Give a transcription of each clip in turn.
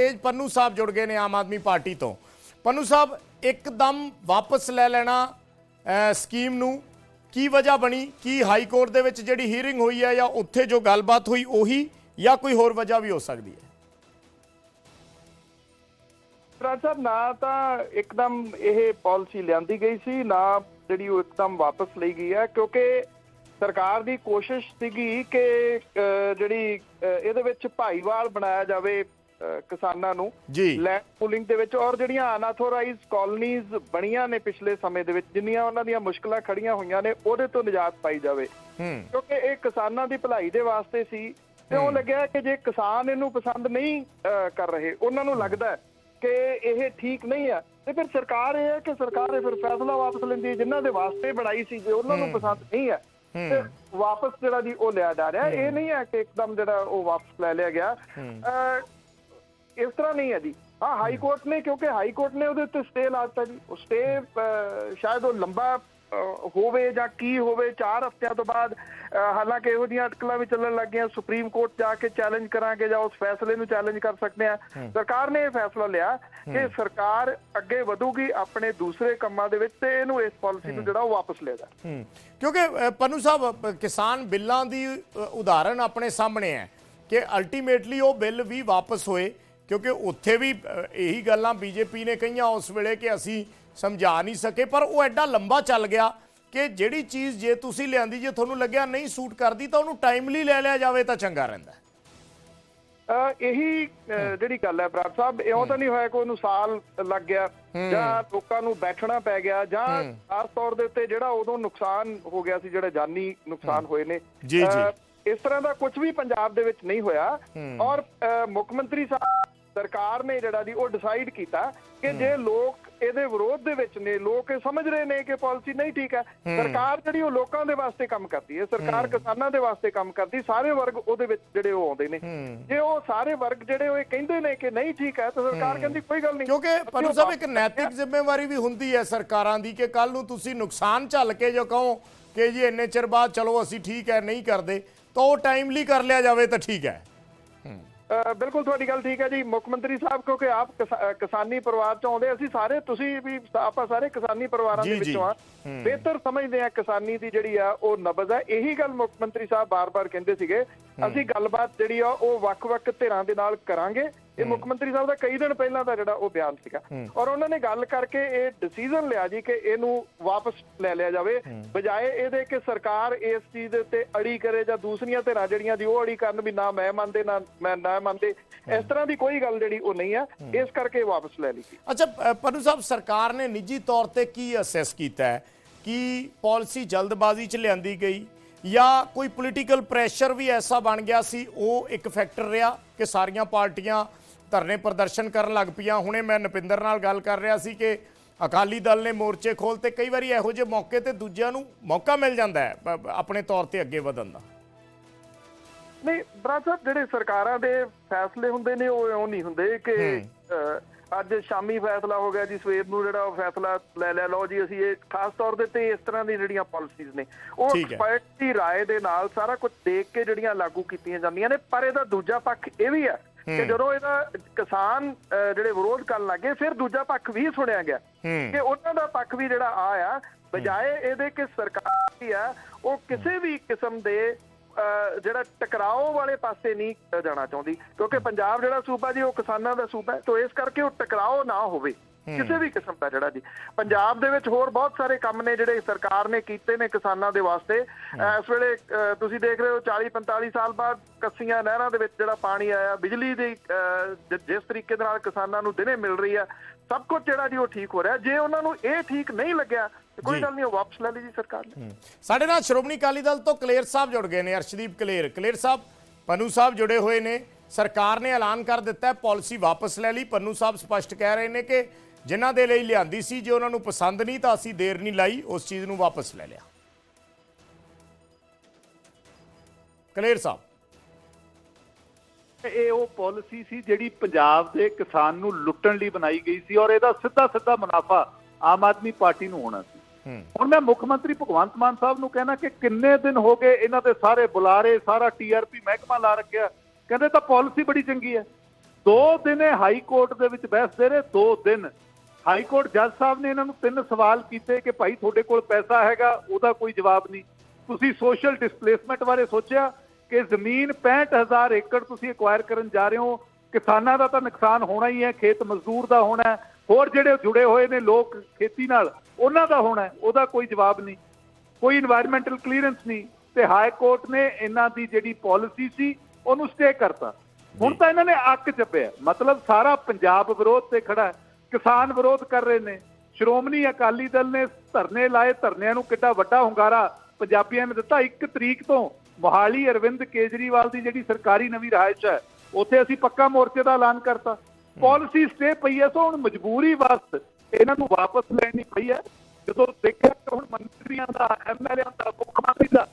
ਤੇਜ ਪੰਨੂ ਸਾਹਿਬ ਜੁੜ ਗਏ ਨੇ ਆਮ ਆਦਮੀ ਪਾਰਟੀ ਤੋਂ। ਪੰਨੂ ਸਾਹਿਬ, ਇੱਕਦਮ ਵਾਪਸ ਲੈ ਲੈਣਾ ਸਕੀਮ ਨੂੰ ਕੀ ਵਜ੍ਹਾ ਬਣੀ? ਕੀ ਹਾਈ ਕੋਰਟ ਦੇ ਵਿੱਚ ਜਿਹੜੀ ਹੀਅਰਿੰਗ ਹੋਈ ਹੈ ਜਾਂ ਉੱਥੇ ਜੋ ਗੱਲਬਾਤ ਹੋਈ ਉਹੀ ਜਾਂ ਕੋਈ ਹੋਰ ਵਜ੍ਹਾ ਵੀ ਹੋ ਸਕਦੀ ਹੈ? ਰਾਜ ਸਾਹਿਬ, ਨਾ ਤਾਂ ਇੱਕਦਮ ਇਹ ਪਾਲਿਸੀ ਲਿਆਂਦੀ ਗਈ ਸੀ, ਨਾ ਜਿਹੜੀ ਉਹ ਇੱਕਦਮ ਵਾਪਸ ਲਈ ਗਈ ਹੈ, ਕਿਉਂਕਿ ਸਰਕਾਰ ਦੀ ਕੋਸ਼ਿਸ਼ ਸੀਗੀ ਕਿ ਜਿਹੜੀ ਇਹਦੇ ਵਿੱਚ ਭਾਈਵਾਲ ਬਣਾਇਆ ਜਾਵੇ ਕਿਸਾਨਾਂ ਨੂੰ ਲੈਂਡ ਪੂਲਿੰਗ ਦੇ ਵਿੱਚ ਔਰ ਜਿਹੜੀਆਂ ਅਨਆਥੋਰਾਈਜ਼ਡ ਕਾਲੋਨੀਜ਼ ਬਣੀਆਂ ਨੇ ਪਿਛਲੇ ਸਮੇਂ ਦੇ ਵਿੱਚ ਜਿੰਨੀਆਂ ਉਹਨਾਂ ਦੀਆਂ ਮੁਸ਼ਕਲਾਂ ਖੜੀਆਂ ਹੋਈਆਂ ਨੇ ਉਹਦੇ ਤੋਂ ਨਿਜਾਤ ਪਾਈ ਜਾਵੇ। ਕਿਉਂਕਿ ਇਹ ਕਿਸਾਨਾਂ ਦੀ ਭਲਾਈ ਦੇ ਵਾਸਤੇ ਸੀ ਤੇ ਉਹ ਲੱਗਿਆ ਕਿ ਜੇ ਕਿਸਾਨ ਇਹਨੂੰ ਪਸੰਦ ਨਹੀਂ ਕਰ ਰਹੇ ਉਹਨਾਂ ਨੂੰ ਲੱਗਦਾ ਕਿ ਇਹ ਠੀਕ ਨਹੀਂ ਹੈ। ਤੇ ਫਿਰ ਸਰਕਾਰ ਇਹ ਹੈ ਕਿ ਸਰਕਾਰ ਇਹ ਫਿਰ ਫੈਸਲਾ ਵਾਪਸ ਲੈਂਦੀ ਹੈ ਜਿਨ੍ਹਾਂ ਦੇ ਵਾਸਤੇ ਬਣਾਈ ਸੀ ਜੇ ਉਹਨਾਂ ਨੂੰ ਪਸੰਦ ਨਹੀਂ ਹੈ ਤੇ ਵਾਪਸ ਜਿਹੜਾ ਜੀ ਉਹ ਲਿਆ ਜਾ ਰਿਹਾ ਇਹ ਨਹੀਂ ਹੈ ਕਿ ਇੱਕਦਮ ਜਿਹੜਾ ਉਹ ਵਾਪਸ ਲੈ ਲਿਆ ਗਿਆ। ਇਸ ਤਰ੍ਹਾਂ ਨਹੀਂ ਹੈ ਜੀ। ਹਾਂ ਹਾਈ ਕੋਰਟ ਨੇ ਕਿਉਂਕਿ ਹਾਈ ਕੋਰਟ ਨੇ ਉਹਦੇ ਉੱਤੇ ਸਟੇ ਲਾਤਾ ਜੀ। ਉਹ ਸਟੇ ਸ਼ਾਇਦ ਉਹ ਲੰਬਾ ਹੋਵੇ ਜਾਂ ਕੀ ਹੋਵੇ 4 ਹਫ਼ਤਿਆਂ ਤੋਂ ਬਾਅਦ ਹਾਲਾਂਕਿ ਇਹੋ ਜਿਹੀਆਂ ਅਟਕਲਾਂ ਵੀ ਚੱਲਣ ਲੱਗੀਆਂ ਸੁਪਰੀਮ ਕੋਰਟ ਜਾ ਕੇ ਚੈਲੰਜ ਕਰਾਂਗੇ ਜਾਂ ਉਸ ਫੈਸਲੇ ਨੂੰ ਚੈਲੰਜ ਕਰ ਸਕਦੇ ਆ ਸਰਕਾਰ ਨੇ ਇਹ ਫੈਸਲਾ ਲਿਆ ਕਿ ਸਰਕਾਰ ਅੱਗੇ ਵਧੂਗੀ ਆਪਣੇ ਦੂਸਰੇ ਕੰਮਾਂ ਦੇ ਵਿੱਚ ਤੇ ਇਹਨੂੰ ਇਸ ਪਾਲਿਸੀ ਨੂੰ ਜਿਹੜਾ ਉਹ ਵਾਪਸ ਲੈ ਜਾ ਕਿਉਂਕਿ ਪੰਨੂ ਸਾਹਿਬ ਕਿਸਾਨ ਬਿੱਲਾਂ ਦੀ ਅ, ਉਦਾਹਰਣ ਆਪਣੇ ਸਾਹਮਣੇ ਹੈ ਕਿ ਅਲਟੀਮੇਟਲੀ ਉਹ ਬਿੱਲ ਵੀ ਵਾਪਸ ਹੋਏ। ਕਿਉਂਕਿ ਉੱਥੇ ਵੀ ਇਹੀ ਗੱਲਾਂ ਬੀਜੇਪੀ ਨੇ ਕਹੀਆਂ ਉਸ ਵੇਲੇ ਕਿ ਅਸੀਂ ਸਮਝਾ ਨਹੀਂ ਸਕੇ ਪਰ ਉਹ ਐਡਾ ਲੰਬਾ ਚੱਲ ਗਿਆ ਕਿ ਜਿਹੜੀ ਚੀਜ਼ ਜੇ ਤੁਸੀਂ ਲਿਆਂਦੀ ਜੇ ਤੁਹਾਨੂੰ ਲੱਗਿਆ ਨਹੀਂ ਸੂਟ ਕਰਦੀ ਤਾਂ ਉਹਨੂੰ ਟਾਈਮਲੀ ਲੈ ਲਿਆ ਜਾਵੇ ਤਾਂ ਚੰਗਾ ਰਹਿੰਦਾ। ਇਹੀ ਜਿਹੜੀ ਗੱਲ ਹੈ ਬਰਾੜ ਸਾਹਿਬ ਇਉਂ ਤਾਂ ਨਹੀਂ ਹੋਇਆ ਕਿ ਉਹਨੂੰ ਸਾਲ ਲੱਗ ਗਿਆ ਜਾਂ ਲੋਕਾਂ ਨੂੰ ਬੈਠਣਾ ਪੈ ਗਿਆ ਜਾਂ ਖਾਸ ਤੌਰ ਦੇ ਉੱਤੇ ਜਿਹੜਾ ਉਦੋਂ ਨੁਕਸਾਨ ਹੋ ਗਿਆ ਸੀ ਜਿਹੜੇ ਜਾਨੀ ਨੁਕਸਾਨ ਹੋਏ ਨੇ। ਜੀ, ਜੀ। ਇਸ ਤਰ੍ਹਾਂ ਦਾ ਕੁਝ ਵੀ ਪੰਜਾਬ ਦੇ ਵਿੱਚ ਨਹੀਂ ਹੋਇਆ। ਔਰ ਮੁੱਖ ਮੰਤਰੀ ਸਾਹਿਬ ਸਰਕਾਰ ਨੇ ਜਿਹੜਾ ਦੀ ਉਹ ਡਿਸਾਈਡ ਕੀਤਾ ਕਿ ਜੇ ਲੋਕ ਇਹਦੇ ਵਿਰੋਧ ਦੇ ਵਿੱਚ ਨੇ ਲੋਕ ਇਹ ਸਮਝ ਰਹੇ ਨੇ ਕਿ ਪਾਲਿਸੀ ਨਹੀਂ ਠੀਕ ਹੈ। ਸਰਕਾਰ ਜਿਹੜੀ ਉਹ ਲੋਕਾਂ ਦੇ ਵਾਸਤੇ ਕੰਮ ਕਰਦੀ ਹੈ ਸਰਕਾਰ ਕਿਸਾਨਾਂ ਦੇ ਵਾਸਤੇ ਕੰਮ ਕਰਦੀ ਸਾਰੇ ਵਰਗ ਉਹਦੇ ਵਿੱਚ ਜਿਹੜੇ ਉਹ ਆਉਂਦੇ ਨੇ। ਜੇ ਉਹ ਸਾਰੇ ਵਰਗ ਜਿਹੜੇ ਉਹ ਇਹ ਕਹਿੰਦੇ ਨੇ ਕਿ ਨਹੀਂ ਠੀਕ ਹੈ ਤਾਂ ਸਰਕਾਰ ਕਹਿੰਦੀ ਕੋਈ ਗੱਲ ਨਹੀਂ। ਕਿਉਂਕਿ ਪੰਨੂ ਸਾਹਿਬ ਇੱਕ ਨੈਤਿਕ ਜ਼ਿੰਮੇਵਾਰੀ ਵੀ ਹੁੰਦੀ ਹੈ ਸਰਕਾਰਾਂ ਦੀ ਕਿ ਕੱਲ ਨੂੰ ਤੁਸੀਂ ਨੁਕਸਾਨ ਝੱਲ ਕੇ ਜੋ ਕਹੋ ਕਿ ਜੀ ਇੰਨੇ ਚਿਰ ਬਾਅਦ ਚਲੋ ਅਸੀਂ ਠੀਕ ਹੈ ਨਹੀਂ ਕਰਦੇ ਤਾਂ ਉਹ ਟਾਈਮਲੀ ਕਰ ਲਿਆ ਜਾਵੇ ਤਾਂ ਠੀਕ ਹੈ। ਬਿਲਕੁਲ ਤੁਹਾਡੀ ਗੱਲ ਠੀਕ ਹੈ ਜੀ। ਮੁੱਖ ਮੰਤਰੀ ਸਾਹਿਬ ਕਿਉਂਕਿ ਆਪ ਕਿਸਾਨੀ ਪਰਿਵਾਰ ਚੋਂ ਆਉਂਦੇ ਅਸੀਂ ਸਾਰੇ ਤੁਸੀਂ ਵੀ ਆਪਾਂ ਸਾਰੇ ਕਿਸਾਨੀ ਪਰਿਵਾਰਾਂ ਦੇ। ਵਿੱਚੋਂ ਆ। ਬਿਹਤਰ ਸਮਝਦੇ ਆ ਕਿਸਾਨੀ ਦੀ ਜਿਹੜੀ ਆ ਉਹ ਨਬਜ਼ ਹੈ ਇਹੀ ਗੱਲ ਮੁੱਖ ਮੰਤਰੀ ਸਾਹਿਬ ਬਾਰ-ਬਾਰ ਕਹਿੰਦੇ ਸੀਗੇ। ਅਸੀਂ ਗੱਲਬਾਤ ਜਿਹੜੀ ਆ ਉਹ ਵੱਖ-ਵੱਖ ਧਿਰਾਂ ਦੇ ਨਾਲ ਕਰਾਂਗੇ। ਇਹ ਮੁੱਖ ਮੰਤਰੀ ਸਾਹਿਬ ਦਾ ਕਈ ਦਿਨ ਪਹਿਲਾਂ ਦਾ ਜਿਹੜਾ ਉਹ ਬਿਆਨ ਸੀਗਾ। ਔਰ ਉਹਨਾਂ ਨੇ ਗੱਲ ਕਰਕੇ ਇਹ ਡਿਸੀਜਨ ਲਿਆ ਜੀ ਕਿ ਇਹਨੂੰ ਵਾਪਸ ਲੈ ਲਿਆ ਜਾਵੇ। ਬਜਾਏ ਇਹਦੇ ਕਿ ਸਰਕਾਰ ਇਸ ਚੀਜ਼ ਦੇ ਉੱਤੇ ਅੜੀ ਕਰੇ ਜਾਂ ਦੂਸਰੀਆਂ ਧਿਰਾਂ ਜਿਹੜੀਆਂ ਦੀ ਉਹ ਅੜੀ ਕਰਨ ਵੀ ਨਾ ਮੈਂ ਮੰਨਦੇ ਨਾ ਮੈਂ ਨਾ ਮੰਨਦੇ ਇਸ ਤਰ੍ਹਾਂ ਦੀ ਕੋਈ ਗੱਲ ਜਿਹੜੀ ਉਹ ਨਹੀਂ ਆ। ਇਸ ਕਰਕੇ ਵਾਪਸ ਲੈ ਲਈ ਅੱਛਾ ਪੰਨੂ ਸਾਹਿਬ ਸਰਕਾਰ ਨੇ ਨਿੱਜੀ ਤੌਰ ਤੇ ਕੀ ਅਸੈਸ ਕੀਤਾ ਹੈ? ਕਿ ਪਾਲਿਸੀ ਜਲਦਬਾਜ਼ੀ ਚ ਲਿਆਂਦੀ ਗਈ? ਜਾਂ ਕੋਈ ਪੋਲੀਟੀਕਲ ਪ੍ਰੈਸ਼ਰ ਵੀ ਐਸਾ ਬਣ ਗਿਆ ਸੀ ਉਹ ਇੱਕ ਫੈਕਟਰ ਰਿਹਾ ਕਿ ਸਾਰੀਆਂ ਪਾਰਟੀਆਂ ਧਰਨੇ ਪ੍ਰਦਰਸ਼ਨ ਕਰਨ ਲੱਗ ਪਈਆਂ ਹੁਣੇ ਮੈਂ ਨਪਿੰਦਰ ਨਾਲ ਗੱਲ ਕਰ ਰਿਹਾ ਸੀ ਕਿ ਅਕਾਲੀ ਦਲ ਨੇ ਮੋਰਚੇ ਖੋਲ ਤੇ ਕਈ ਵਾਰੀ ਇਹੋ ਜਿਹੇ ਮੌਕੇ ਤੇ ਦੂਜਿਆਂ ਨੂੰ ਮੌਕਾ ਮਿਲ ਜਾਂਦਾ ਹੈ ਪ- ਆਪਣੇ ਤੌਰ ਤੇ ਅੱਗੇ ਵਧਣ ਦਾ ਨਹੀਂ ਬਰਾੜ ਸਾਹਿਬ ਜਿਹੜੇ ਸਰਕਾਰਾਂ ਦੇ ਫੈਸਲੇ ਹੁੰਦੇ ਨੇ ਉਹ ਇਉਂ ਨਹੀਂ ਹੁੰਦੇ ਕਿ ਅਹ, ਅੱਜ ਸ਼ਾਮੀ ਫੈਸਲਾ ਹੋ ਗਿਆ ਜੀ ਸਵੇਰ ਨੂੰ ਜਿਹੜਾ ਉਹ ਫੈਸਲਾ ਲੈ ਲਿਆ ਲਓ ਜੀ ਅਸੀਂ ਇਹ ਖਾਸ ਤੌਰ ਦੇ ਤੇ ਇਸ ਤਰ੍ਹਾਂ ਦੀ ਜਿਹੜੀਆਂ ਪਾਲਿਸੀਜ਼ ਨੇ ਉਹ ਠੀਕ ਹੈ। ਐਕਸਪਰਟ ਦੀ رائے ਦੇ ਨਾਲ ਸਾਰਾ ਕੁਝ ਦੇਖ ਕੇ ਜਿਹੜੀਆਂ ਲਾਗੂ ਕੀਤੀਆਂ ਜਾਂਦੀਆਂ ਨੇ ਪਰ ਇਹਦਾ ਦੂਜਾ ਪੱਖ ਇਹ ਵੀ ਹੈ ਕਿ ਜਦੋਂ ਇਹਦਾ ਕਿਸਾਨ ਜਿਹੜੇ ਵਿਰੋਧ ਕਰਨ ਲੱਗੇ ਫਿਰ ਦੂਜਾ ਪੱਖ ਵੀ ਸੁਣਿਆ ਗਿਆ। ਕਿ ਉਹਨਾਂ ਦਾ ਪੱਖ ਵੀ ਜਿਹੜਾ ਆ ਆ ਬਜਾਏ ਇਹਦੇ ਕਿ ਸਰਕਾਰ ਦੀ ਆ ਉਹ ਕਿਸੇ ਵੀ ਕਿਸਮ ਦੇ ਜਿਹੜਾ ਟਕਰਾਓ ਵਾਲੇ ਪਾਸੇ ਨਹੀਂ ਜਾਣਾ ਚਾਹੁੰਦੀ। ਕਿਉਂਕਿ ਪੰਜਾਬ ਜਿਹੜਾ ਸੂਬਾ ਜੀ ਉਹ ਕਿਸਾਨਾਂ ਦਾ ਸੂਬਾ ਹੈ ਤੋਂ ਇਸ ਕਰਕੇ ਉਹ ਟਕਰਾਓ ਨਾ ਹੋਵੇ। ਕਿਸੇ ਵੀ ਕਿਸਮ ਦਾ ਜਿਹੜਾ ਜੀ। ਪੰਜਾਬ ਦੇ ਵਿੱਚ ਹੋਰ ਬਹੁਤ ਸਾਰੇ ਕੰਮ ਨੇ ਜਿਹੜੇ ਸਰਕਾਰ ਨੇ ਕੀਤੇ ਨੇ ਕਿਸਾਨਾਂ ਦੇ ਵਾਸਤੇ। ਇਸ ਵੇਲੇ ਤੁਸੀਂ ਦੇਖ ਰਹੇ ਹੋ 40 45 ਸਾਲ ਬਾਅਦ ਕੱਸੀਆਂ ਨਹਿਰਾਂ ਦੇ ਵਿੱਚ ਜਿਹੜਾ ਪਾਣੀ ਆਇਆ। ਬਿਜਲੀ ਦੀ ਜਿਸ ਤਰੀਕੇ ਦੇ ਨਾਲ ਕਿਸਾਨਾਂ ਨੂੰ ਦਿਨੇ ਮਿਲ ਰਹੀ ਆ ਸਭ ਕੁਝ ਜਿਹੜਾ ਜੀ ਉਹ ਠੀਕ ਹੋ ਰਿਹਾ। ਜੇ ਉਹਨਾਂ ਨੂੰ ਇਹ ਠੀਕ ਨਹੀਂ ਲੱਗਿਆ ਕੋਈ। ਗੱਲ ਨਹੀਂ ਉਹ ਵਾਪਸ ਲੈ ਲਈ ਜੀ ਸਰਕਾਰ ਨੇ। ਸਾਡੇ ਨਾਲ ਸ਼੍ਰੋਮਣੀ ਅਕਾਲੀ ਦਲ ਤੋਂ ਕਲੇਰ ਸਾਹਿਬ ਜੁੜ ਗਏ ਨੇ ਅਰਸ਼ਦੀਪ ਕਲੇਰ। ਕਲੇਰ ਸਾਹਿਬ ਪੰਨੂ ਸਾਹਿਬ ਜੁੜੇ ਹੋਏ ਨੇ। ਸਰਕਾਰ ਨੇ ਐਲਾਨ ਕਰ ਦਿੱਤਾ ਹੈ ਪਾਲਿਸੀ ਵਾਪਸ ਲੈ ਲਈ। ਪੰਨੂ ਸਾਹਿਬ ਸਪਸ਼ਟ ਕਹਿ ਰਹੇ ਨੇ ਕਿ ਜਿਨ੍ਹਾਂ ਦੇ ਲਈ ਲਿਆਂਦੀ ਸੀ ਜੇ ਉਹਨਾਂ ਨੂੰ ਪਸੰਦ ਨਹੀਂ ਤਾਂ ਅਸੀਂ ਦੇਰ ਨਹੀਂ ਲਾਈ ਉਸ ਚੀਜ਼ ਨੂੰ ਵਾਪਸ ਲੈ ਲਿਆ। ਕਲੇਰ ਸਾਹਿਬ। ਇਹ ਉਹ ਪਾਲਿਸੀ ਸੀ ਜਿਹੜੀ ਪੰਜਾਬ ਦੇ ਕਿਸਾਨ ਨੂੰ ਲੁੱਟਣ ਲਈ ਬਣਾਈ ਗਈ ਸੀ ਔਰ ਇਹਦਾ ਸਿੱਧਾ ਸਿੱਧਾ ਮੁਨਾਫਾ ਆਮ ਆਦਮੀ ਪਾਰਟੀ ਨੂੰ ਹੋਣਾ ਸੀ। ਹੁਣ ਮੈਂ ਮੁੱਖ ਮੰਤਰੀ ਭਗਵੰਤ ਮਾਨ ਸਾਹਿਬ ਨੂੰ ਕਹਿਣਾ ਕਿ ਕਿੰਨੇ ਦਿਨ ਹੋ ਗਏ ਇਹਨਾਂ ਦੇ ਸਾਰੇ ਬੁਲਾਰੇ ਸਾਰਾ ਟੀਆਰਪੀ ਮਹਿਕਮਾ ਲਾ ਰੱਖਿਆ। ਕਹਿੰਦੇ ਤਾਂ ਪਾਲਿਸੀ ਬੜੀ ਚੰਗੀ ਹੈ। ਦੋ ਦਿਨ ਹਾਈ ਕੋਰਟ ਦੇ ਵਿੱਚ ਬਹਿਸਦੇ ਰਹੇ ਦੋ ਦਿਨ ਹਾਈ ਕੋਰਟ ਜੱਜ ਸਾਹਿਬ ਨੇ ਇਹਨਾਂ ਨੂੰ ਤਿੰਨ ਸਵਾਲ ਕੀਤੇ ਕਿ ਭਾਈ ਤੁਹਾਡੇ ਕੋਲ ਪੈਸਾ ਹੈਗਾ ਉਹਦਾ ਕੋਈ ਜਵਾਬ ਨਹੀਂ। ਤੁਸੀਂ ਸੋਸ਼ਲ ਡਿਸਪਲੇਸਮੈਂਟ ਬਾਰੇ ਸੋਚਿਆ ਕਿ ਜ਼ਮੀਨ 65000 ਏਕੜ ਤੁਸੀਂ ਐਕਵਾਇਰ ਕਰਨ ਜਾ ਰਹੇ ਹੋ ਕਿਸਾਨਾਂ ਦਾ ਤਾਂ ਨੁਕਸਾਨ ਹੋਣਾ ਹੀ ਹੈ ਖੇਤ ਮਜ਼ਦੂਰ ਦਾ ਹੋਣਾ ਹੈ ਹੋਰ ਜਿਹੜੇ ਜੁੜੇ ਹੋਏ ਨੇ ਲੋਕ ਖੇਤੀ ਨਾਲ ਉਹਨਾਂ ਦਾ ਹੋਣਾ ਹੈ ਉਹਦਾ ਕੋਈ ਜਵਾਬ ਨਹੀਂ। ਕੋਈ এনवायरमेंटਲ ਕਲੀਅਰੈਂਸ ਨਹੀਂ ਤੇ ਹਾਈ ਕੋਰਟ ਨੇ ਇਹਨਾਂ ਦੀ ਜਿਹੜੀ ਪਾਲਿਸੀ ਸੀ ਉਹਨੂੰ ਸਟੇ ਕਰਤਾ। ਹੁਣ ਤਾਂ ਇਹਨਾਂ ਨੇ ਅੱਕ ਚੱਪਿਆ ਮਤਲਬ ਸਾਰਾ ਪੰਜਾਬ ਵਿਰੋਧ ਤੇ ਖੜਾ ਹੈ। ਕਿਸਾਨ ਵਿਰੋਧ ਕਰ ਰਹੇ ਨੇ। ਸ਼੍ਰੋਮਣੀ ਅਕਾਲੀ ਦਲ ਨੇ ਧਰਨੇ ਲਾਏ ਧਰਨਿਆਂ ਨੂੰ ਕਿੱਡਾ ਵੱਡਾ ਹੁੰਗਾਰਾ ਪੰਜਾਬੀਆਂ ਨੇ ਦਿੱਤਾ। ਇੱਕ ਤਰੀਕ ਤੋਂ ਮੋਹਾਲੀ ਅਰਵਿੰਦ ਕੇਜਰੀਵਾਲ ਦੀ ਜਿਹੜੀ ਸਰਕਾਰੀ ਨਵੀਂ ਰਹਾਇਸ਼ ਹੈ ਉੱਥੇ ਅਸੀਂ ਪੱਕਾ ਮੋਰਚੇ ਦਾ ਐਲਾਨ ਕਰਤਾ। ਪਾਲਿਸੀ ਸਟੇ ਪਈ ਹੈ ਸੋ ਹੁਣ ਮਜਬੂਰੀ ਵਸ ਇਹਨਾਂ ਨੂੰ ਵਾਪਸ ਲੈਣੀ ਪਈ ਹੈ। ਜਦੋਂ ਦੇਖਿਆ ਕਿ ਹੁਣ ਮੰਤਰੀਆਂ ਦਾ ਐਮਐਲਏ ਦਾ ਮੁੱਖ ਮੰਤਰੀ ਦਾ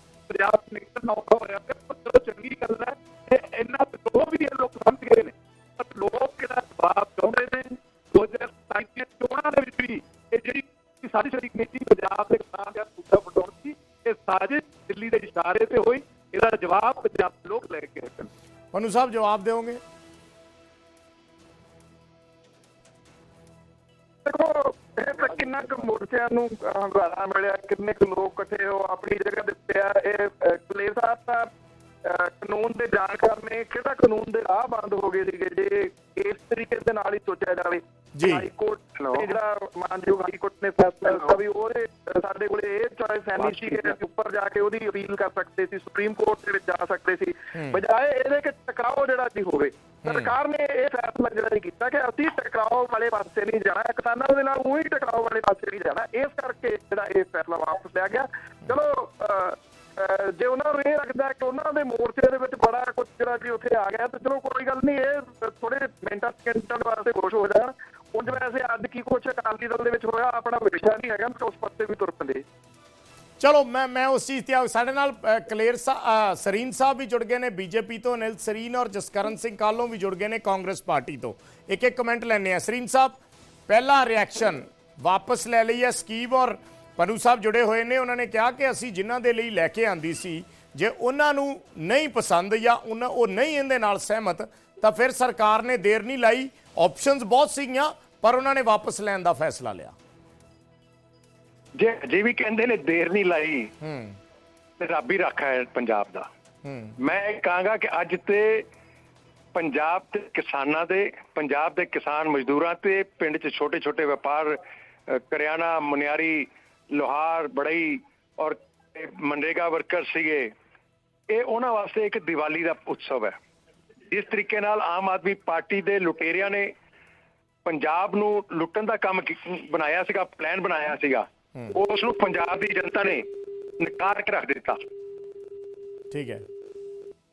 ਇਸ਼ਾਰੇ ਤੇ ਹੋਈ ਇਹਦਾ ਜਵਾਬ ਪੰਜਾਬ ਦੇ ਲੋਕ ਲੈ ਕੇ ਆਏ ਪਨੂ ਸਾਹਿਬ ਜਵਾਬ ਦਿਓਗੇ? ਦੇਖੋ ਇਹ ਤਾਂ ਕਿੰਨਾ ਕੁ ਮੋਰਚਿਆਂ ਨੂੰ ਅਹ, ਹੰਗਾਰਾ ਮਿਲਿਆ ਕਿੰਨੇ ਕੁ ਲੋਕ ਇਕੱਠੇ ਹੋ ਆਪਣੀ ਜਗ੍ਹਾ ਦਿੱਤੇ ਆ ਇਹ ਸਾਹਿਬ ਕਾਨੂੰਨ ਦੇ ਜਾਣਕਾਰ ਨੇ ਕਿਹੜਾ ਕਾਨੂੰਨ ਦੇ ਰਾਹ ਬੰਦ ਹੋ ਗਏ ਸੀਗੇ ਜੇ ਇਸ ਤਰੀਕੇ ਦੇ ਨਾਲ ਹੀ ਸੋਚਿਆ ਜਾਵੇ। ਜੀ। ਹਾਈ ਕੋਰਟ ਨੇ ਜਿਹੜਾ ਮਾਨਯੋਗ ਹਾਈ ਕੋਰਟ ਨੇ ਫੈਸਲਾ ਦਿੱਤਾ ਵੀ ਉਹਦੇ ਇਹ ਚੋਇਸ ਹੈ ਨਹੀਂ ਸੀ ਕਿ ਅਸੀਂ ਉੱਪਰ ਜਾ ਕੇ ਉਹਦੀ ਅਪੀਲ ਕਰ ਸਕਦੇ ਸੀ ਸੁਪਰੀਮ ਕੋਰਟ ਦੇ ਵਿੱਚ ਜਾ ਸਕਦੇ ਸੀ। ਬਜਾਏ ਇਹਦੇ ਕਿ ਟਕਰਾਓ ਜਿਹੜਾ ਸੀ ਹੋਵੇ। ਸਰਕਾਰ ਨੇ ਇਹ ਫੈਸਲਾ ਜਿਹੜਾ ਇਹ ਕੀਤਾ ਕਿ ਅਸੀਂ ਟਕਰਾਓ ਵਾਲੇ ਪਾਸੇ ਨਹੀਂ ਜਾਣਾ ਕਿਸਾਨਾਂ ਦੇ ਨਾਲ ਉਹੀ ਟਕਰਾਓ ਵਾਲੇ ਪਾਸੇ ਨਹੀਂ ਜਾਣਾ। ਇਸ ਕਰਕੇ ਜਿਹੜਾ ਇਹ ਫੈਸਲਾ ਵਾਪਸ ਲਿਆ ਗਿਆ। ਚਲੋ ਜੇ ਉਹਨਾਂ ਨੂੰ ਇਹ ਲੱਗਦਾ ਕਿ ਉਹਨਾਂ ਦੇ ਮੋਰਚੇ ਦੇ ਵਿੱਚ ਬੜਾ ਕੁਝ ਜਿਹੜਾ ਜੀ ਉੱਥੇ ਆ ਗਿਆ ਤੇ ਚਲੋ ਕੋਈ ਗੱਲ ਨਹੀਂ ਇਹ ਥੋੜੇ ਮਿੰਟਾਂ ਸਕਿੰਟਾਂ ਵਾਸਤੇ ਖੁਸ਼ ਹੋ ਜਾਣ। ਉਂਝ ਵੈਸੇ ਅੱਜ ਕੀ ਕੁਛ ਅਕਾਲੀ ਦਲ ਦੇ ਵਿੱਚ ਹੋਇਆ ਆਪਣਾ ਵਿਸ਼ਾ ਨਹੀਂ ਹੈਗਾ ਉਸ ਪਾਸੇ ਵੀ ਤੁਰ ਪੈਂਦੇ। ਚਲੋ, ਮੈਂ ਮੈਂ ਉਸ ਚੀਜ਼ ਤੇ ਆ। ਸਾਡੇ ਨਾਲ ਕਲੇਰ ਸਾ- ਸਰੀਨ ਸਾਹਿਬ ਵੀ ਜੁੜ ਗਏ ਨੇ, ਬੀਜੇਪੀ ਤੋਂ, ਅਨਿਲ ਸਰੀਨ ਔਰ ਜਸਕਰਨ ਸਿੰਘ ਕਾਲੋਂ ਵੀ ਜੁੜ ਗਏ ਨੇ ਕਾਂਗਰਸ ਪਾਰਟੀ ਤੋਂ। ਇੱਕ ਇੱਕ ਕਮੈਂਟ ਲੈਣੇ ਆ ਸਰੀਨ ਸਾਹਿਬ, ਪਹਿਲਾ ਰਿਐਕਸ਼ਨ ਵਾਪਸ ਲੈ ਲਈ ਹੈ ਸਕੀਮ ਔਰ ਪਨੂ ਸਾਹਿਬ ਜੁੜੇ ਹੋਏ ਨੇ। ਉਹਨਾਂ ਨੇ ਕਿਹਾ ਕਿ ਅਸੀਂ ਜਿਨ੍ਹਾਂ ਦੇ ਲਈ ਲੈ ਕੇ ਆਂਦੀ ਸੀ, ਜੇ ਉਹਨਾਂ ਨੂੰ ਨਹੀਂ ਪਸੰਦ ਜਾਂ ਉਹਨਾਂ ਉਹ ਨਹੀਂ ਇਹਦੇ ਨਾਲ ਸਹਿਮਤ, ਤਾਂ ਫਿਰ ਸਰਕਾਰ ਨੇ ਦੇਰ ਨਹੀਂ ਲਾਈ। ਆਪਸ਼ਨਸ ਬਹੁਤ ਸੀਗੀਆਂ, ਪਰ ਉਹਨਾਂ ਨੇ ਵਾਪਸ ਲੈਣ ਦਾ ਫੈਸਲਾ ਲਿਆ। ਜੇ ਅਜੇ ਵੀ ਕਹਿੰਦੇ ਨੇ ਦੇਰ ਨਹੀਂ ਲਾਈ ਹੂੰ। ਤੇ ਰੱਬ ਹੀ ਰੱਖਾ ਹੈ ਪੰਜਾਬ ਦਾ। ਹੂੰ। ਮੈਂ ਇਹ ਕਹਾਂਗਾ ਕਿ ਅੱਜ ਤੇ ਪੰਜਾਬ ਦੇ ਕਿਸਾਨਾਂ ਦੇ ਪੰਜਾਬ ਦੇ ਕਿਸਾਨ ਮਜ਼ਦੂਰਾਂ ਤੇ ਪਿੰਡ 'ਚ ਛੋਟੇ ਛੋਟੇ ਵਪਾਰ ਅ, ਕਰਿਆਨਾ ਮਨਿਆਰੀ ਲੋਹਾਰ ਬੜਈ ਔਰ ਮਨਰੇਗਾ ਵਰਕਰ ਸੀਗੇ। ਇਹ ਉਹਨਾਂ ਵਾਸਤੇ ਇੱਕ ਦੀਵਾਲੀ ਦਾ ਉਤਸਵ ਹੈ। ਇਸ ਤਰੀਕੇ ਨਾਲ ਆਮ ਆਦਮੀ ਪਾਰਟੀ ਦੇ ਲੁਟੇਰਿਆਂ ਨੇ ਪੰਜਾਬ ਨੂੰ ਲੁੱਟਣ ਦਾ ਕੰਮ ਬਣਾਇਆ ਸੀਗਾ ਪਲਾਨ ਬਣਾਇਆ ਸੀਗਾ। ਉਸ ਨੂੰ ਪੰਜਾਬ ਦੀ ਜਨਤਾ ਨੇ ਨਕਾਰ ਕੇ ਰੱਖ ਦਿੱਤਾ। ਠੀਕ ਹੈ।